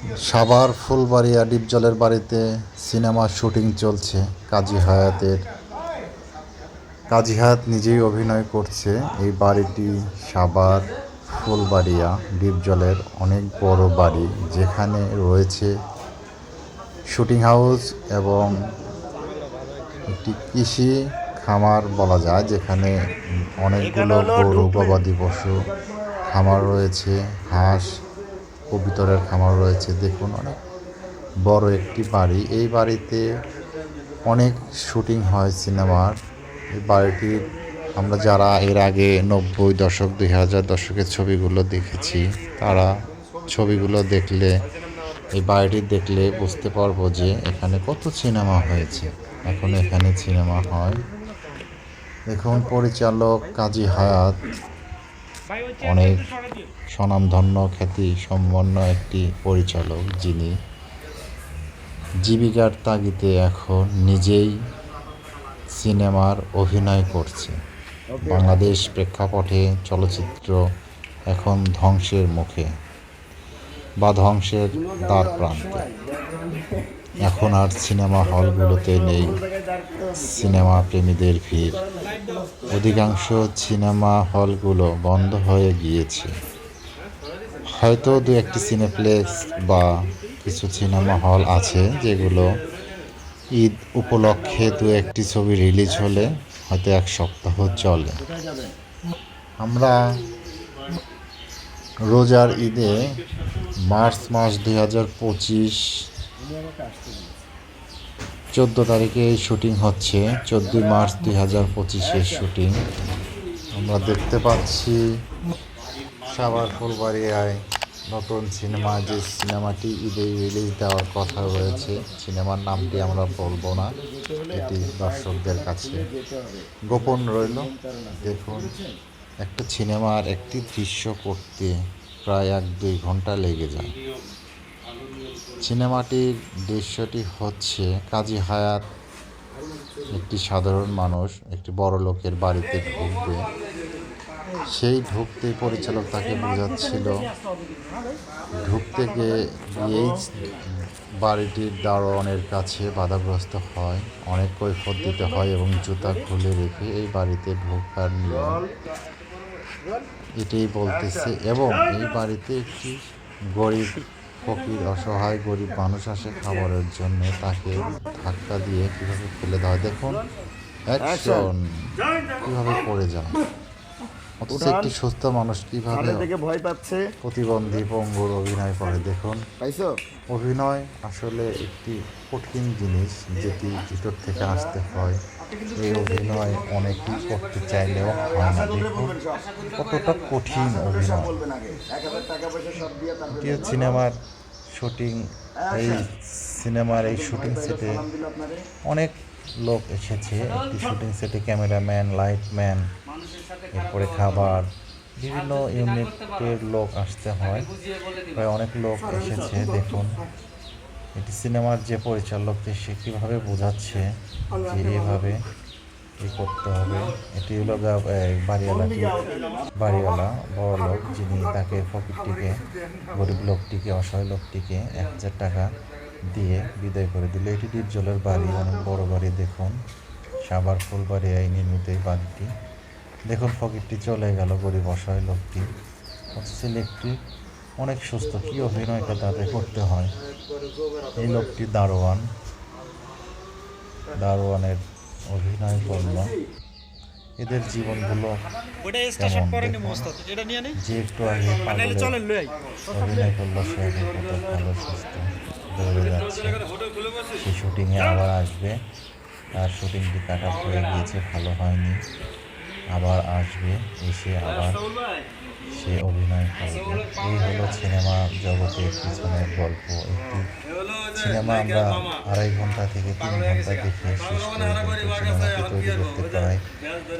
সাভার ফুলবাড়িয়া ডিপজলের বাড়িতে সিনেমার শুটিং চলছে কাজী হায়াতের। কাজী হায়াত নিজেই অভিনয় করছে এই বাড়িটি সাভার ফুলবাড়িয়া ডিপজলের অনেক বড় বাড়ি যেখানে রয়েছে শুটিং হাউস এবং একটি কৃষি খামার বলা যায় যেখানে অনেকগুলো গরু গবাদি পশু খামার রয়েছে, হাঁস কবিতরের খামার রয়েছে। দেখুন, অনেক বড় একটি বাড়ি। এই বাড়িতে অনেক শুটিং হয় সিনেমার। এই বাড়িটির আমরা যারা এর আগে নব্বই দশক, দুই হাজার দশকের ছবিগুলো দেখেছি, তারা ছবিগুলো দেখলে, এই বাড়িটি দেখলে বুঝতে পারব যে এখানে কত সিনেমা হয়েছে। এখন এখানে সিনেমা হয়। দেখুন, পরিচালক কাজী হায়াত অনেক স্বনামধন্য খ্যাতি সম্পন্ন একটি পরিচালক যিনি জীবিকার তাগিদে এখন নিজেই সিনেমার অভিনয় করছে। বাংলাদেশ প্রেক্ষাপটে চলচ্চিত্র এখন ধ্বংসের মুখে বা ধ্বংসের দ্বার প্রান্তে এখন আর সিনেমা হলগুলোতে নেই। সিনেমা প্রেমীদের ভিড়। অধিকাংশ সিনেমা হলগুলো বন্ধ হয়ে গিয়েছে। হয়তো দু একটি সিনেপ্লেক্স বা কিছু সিনেমা হল আছে যেগুলো ঈদ উপলক্ষে দু একটি ছবি রিলিজ হলে হয়তো এক সপ্তাহ চলে। আমরা রোজার ঈদে মার্চ মাস দুই হাজার পঁচিশ চোদ্দ তারিখে শুটিং হচ্ছে চোদ্দোই মার্চ দুই হাজার পঁচিশের শুটিং। আমরা দেখতে পাচ্ছি সাভার ফুলবাড়িয়ায় নতুন সিনেমা যে সিনেমাটি ঈদে রিলিজ দেওয়ার কথা রয়েছে সিনেমার নামটি আমরা বলব না। এটি দর্শকদের কাছে গোপন রইল। দেখুন একটা সিনেমার একটি দৃশ্য করতে প্রায় এক দুই ঘণ্টা লেগে যায়। সিনেমাটির দৃশ্যটি হচ্ছে কাজী হায়াত একটি সাধারণ মানুষ, একটি বড় লোকের বাড়িতে ঢুকবে। সেই ঢুকতে পরিচালক তাকে বোঝাচ্ছিল, ঢুকতে গিয়ে বাড়িটির দারোয়ানের কাছে বাধাগ্রস্ত হয়, অনেক কৈফত দিতে হয় এবং জুতা খুলে রেখে এই বাড়িতে ঢোকার নিয়ম এটাই বলতেছে। এবং এই বাড়িতে একটি গরিব ফকির অসহায় গরিব মানুষ আসে খাবারের জন্য, তাকে ধাক্কা দিয়ে কীভাবে ফেলে দেওয়া দেখুন অ্যাকশন কীভাবে পড়ে যায় অথচ একটি সুস্থ মানুষ কীভাবে থেকে ভয় পাচ্ছে। প্রতিবন্ধী পঙ্গুর অভিনয় করে দেখুন। পাইছো? অভিনয় আসলে একটি কঠিন জিনিস যেটি ভিতর থেকে আসতে হয়। এই অভিনয় অনেকেই করতে চাইলেও হয় না দেখুন। কতটা কঠিন অভিনয়। এটিও সিনেমার শুটিং এই সিনেমার এই শুটিং সেটে অনেক লোক এসেছে, একটি শুটিং সেটে ক্যামেরাম্যান লাইটম্যান এরপরে খাবার। বিভিন্ন ইউনিটের লোক আসতে হয়। প্রায় অনেক লোক এসেছে, দেখুন। এটি সিনেমার যে পরিচালক যে সে কীভাবে বোঝাচ্ছে, যে এভাবে এই করতে হবে। এটি হলো বাড়িওয়ালাটি বাড়িওয়ালা বড় লোক, যিনি তাকে ফকিরটিকে গরিব লোকটিকে, অসহায় লোকটিকে এক হাজার টাকা দিয়ে বিদায় করে দিল। এটি ডিপজলের বাড়ি অনেক বড় বাড়ি। দেখুন সাবার ফুলবাড়িয়ায় নির্মিত এই বাড়িটি। দেখুন ফকিরটি চলে গেল গরিব অসহায় লোকটি। অথচ লোকটি অনেক সুস্থ। কী অভিনয়টা তাতে করতে হয়? এই লোকটি দারোয়ান। দারোয়ানের অভিনয় করল এদের জীবনগুলো যে একটু আগে অভিনয় করল সে এখন কত ভালো সুস্থ। দৌড়ে যাচ্ছে। সে শুটিংয়ে আবার আসবে। তার শুটিংটি কাটা হয়ে গিয়েছে, ভালো হয়নি। আবার আসবে, এসে আবার সে অভিনয় করবে। এই হলো সিনেমা জগতের পিছনের গল্প। একটি সিনেমা আমরা আড়াই ঘণ্টা থেকে তিন ঘণ্টা দেখে শেষ করে সিনেমাটি তৈরি করতে প্রায়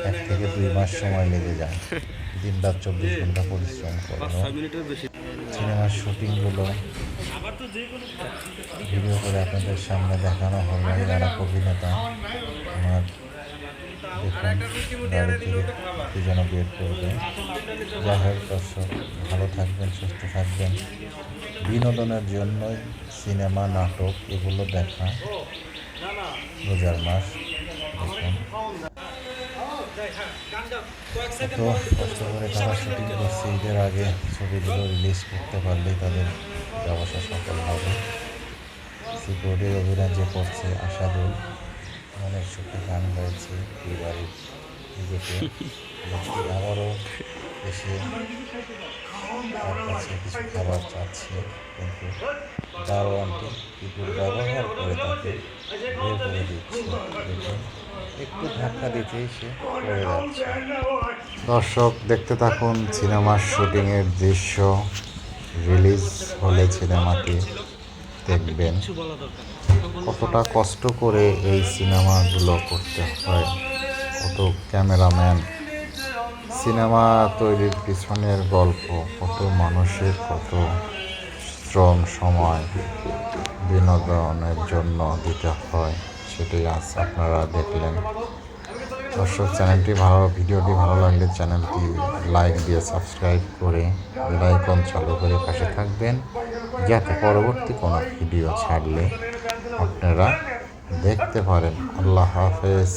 এক থেকে দুই মাস সময় লেগে যায়। দিন রাত চব্বিশ ঘণ্টা পরিশ্রম করল সিনেমার শুটিংগুলো ভিডিও করে আপনাদের সামনে দেখানো হলো যারা অভিনেতা, আমার কি যেন বের করবে। যাই হোক, দর্শক, ভালো থাকবেন, সুস্থ থাকবেন। বিনোদনের জন্যই সিনেমা, নাটক, এগুলো দেখা। রোজার মাস, দেখুন। এত কষ্ট করে তারা শুটিং করছে, ঈদের আগে ছবিগুলো রিলিজ করতে পারলেই তাদের ব্যবসা সফল হবে। সিকিউরিটির অভিযান যে করছে আশাদুল, অনেক সুখে গান গাইছে এই নিজেকে। আবারও এসে তার কাছে কিছু খাবার চাচ্ছে, কিন্তু দারোয়ানটি টিপুর ব্যবহার করে তাকে বের করে দিচ্ছে। একটু ধাক্কা দিতেই সে পড়ে যাচ্ছে। দর্শক, দেখতে থাকুন, সিনেমার শুটিংয়ের দৃশ্য রিলিজ হলে সিনেমাটি দেখবেন। কতটা কষ্ট করে এই সিনেমাগুলো করতে হয়। কত ক্যামেরাম্যান। সিনেমা তৈরির পিছনের গল্প, কত মানুষের, কত শ্রম, সময়, বিনোদনের জন্য দিতে হয়। সেটাই আজ আপনারা দেখলেন। দর্শক, চ্যানেলটি ভালো, ভিডিওটি ভালো লাগলে চ্যানেলটি লাইক দিয়ে সাবস্ক্রাইব করে বেলাইকন চালু করে পাশে থাকবেন, যাতে পরবর্তী কোনো ভিডিও ছাড়লে আপনারা দেখতে পারেন। আল্লাহ হাফেজ।